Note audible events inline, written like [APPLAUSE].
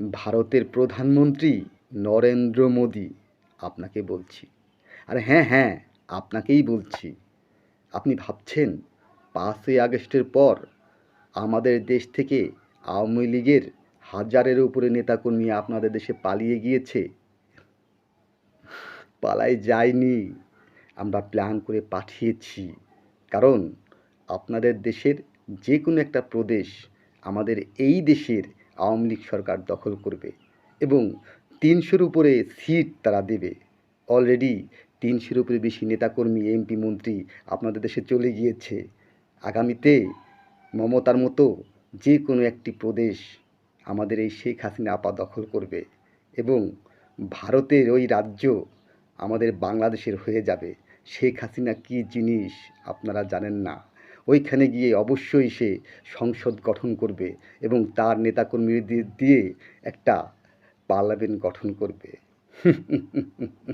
ভারতের প্রধানমন্ত্রী নরেন্দ্র মোদী, আপনাকে বলছি। আর হ্যাঁ হ্যাঁ আপনাকেই বলছি। আপনি ভাবছেন পাঁচই আগস্টের পর আমাদের দেশ থেকে আওয়ামী লীগের হাজারের উপরে নেতাকর্মী আপনাদের দেশে পালিয়ে গিয়েছে? পালাই যায়নি। আমরা প্ল্যান করে পাঠিয়েছি। কারণ আপনাদের দেশের যে কোনো একটা প্রদেশ আমাদের এই দেশের আওয়ামী লীগ সরকার দখল করবে এবং তিনশোর উপরে সিট তারা দেবে। অলরেডি তিনশোর উপরে বেশি নেতাকর্মী এমপি মন্ত্রী আপনাদের দেশে চলে গিয়েছে। আগামীতে মমতার মতো যে কোনো একটি প্রদেশ আমাদের এই শেখ হাসিনা আপা দখল করবে এবং ভারতের ওই রাজ্য আমাদের বাংলাদেশের হয়ে যাবে। শেখ হাসিনা কী জিনিস আপনারা জানেন না। ওইখানে গিয়ে অবশ্যই সে সংসদ গঠন করবে এবং তার নেতাকর্মীদের দিয়ে একটা পার্লামেন্ট গঠন করবে। [LAUGHS]